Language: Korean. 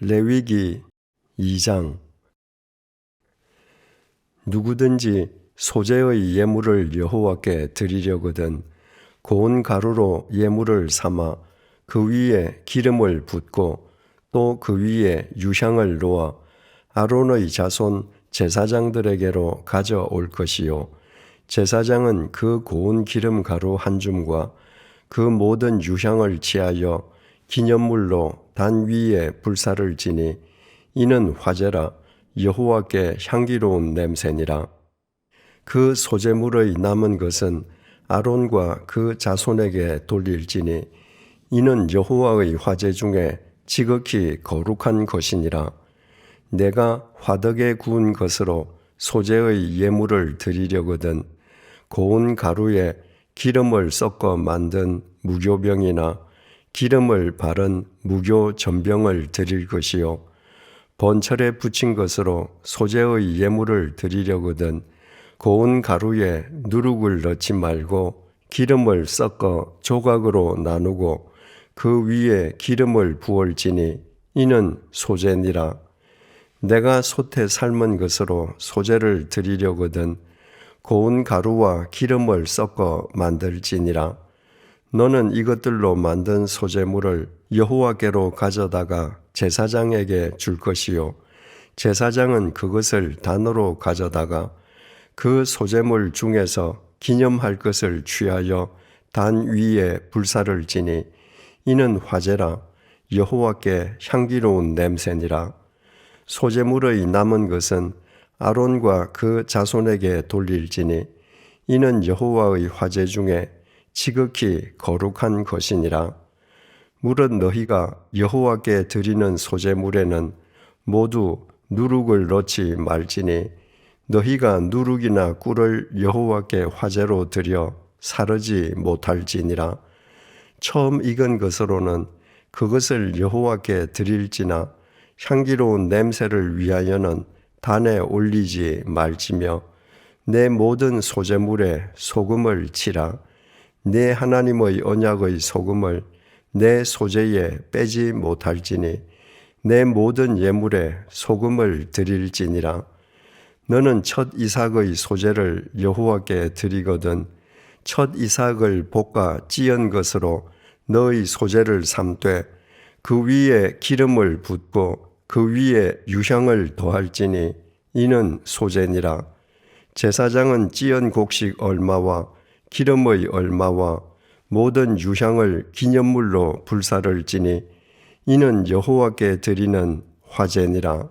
레위기 2장. 누구든지 소재의 예물을 여호와께 드리려거든 고운 가루로 예물을 삼아 그 위에 기름을 붓고 또 그 위에 유향을 놓아 아론의 자손 제사장들에게로 가져올 것이요. 제사장은 그 고운 기름 가루 한 줌과 그 모든 유향을 취하여 기념물로 단 위에 불사를 지니 이는 화제라 여호와께 향기로운 냄새니라. 그 소재물의 남은 것은 아론과 그 자손에게 돌릴지니 이는 여호와의 화제 중에 지극히 거룩한 것이니라. 내가 화덕에 구운 것으로 소재의 예물을 드리려거든 고운 가루에 기름을 섞어 만든 무교병이나 기름을 바른 무교 전병을 드릴 것이요. 번철에 붙인 것으로 소재의 예물을 드리려거든 고운 가루에 누룩을 넣지 말고 기름을 섞어 조각으로 나누고 그 위에 기름을 부을지니 이는 소재니라. 내가 솥에 삶은 것으로 소재를 드리려거든 고운 가루와 기름을 섞어 만들지니라 너는 이것들로 만든 소재물을 여호와께로 가져다가 제사장에게 줄 것이요. 제사장은 그것을 단으로 가져다가 그 소재물 중에서 기념할 것을 취하여 단 위에 불사를 지니 이는 화제라. 여호와께 향기로운 냄새니라. 소재물의 남은 것은 아론과 그 자손에게 돌릴지니 이는 여호와의 화제 중에 지극히 거룩한 것이니라. 물은 너희가 여호와께 드리는 소재물에는 모두 누룩을 넣지 말지니 너희가 누룩이나 꿀을 여호와께 화제로 드려 사르지 못할지니라. 처음 익은 것으로는 그것을 여호와께 드릴지나 향기로운 냄새를 위하여는 단에 올리지 말지며 내 모든 소재물에 소금을 치라. 내 하나님의 언약의 소금을 내 소재에 빼지 못할지니 내 모든 예물에 소금을 드릴지니라. 너는 첫 이삭의 소재를 여호와께 드리거든 첫 이삭을 볶아 찌은 것으로 너의 소재를 삼되 그 위에 기름을 붓고 그 위에 유향을 더할지니 이는 소재니라. 제사장은 찌은 곡식 얼마와 기름의 얼마와 모든 유향을 기념물로 불사를 지니 이는 여호와께 드리는 화제니라.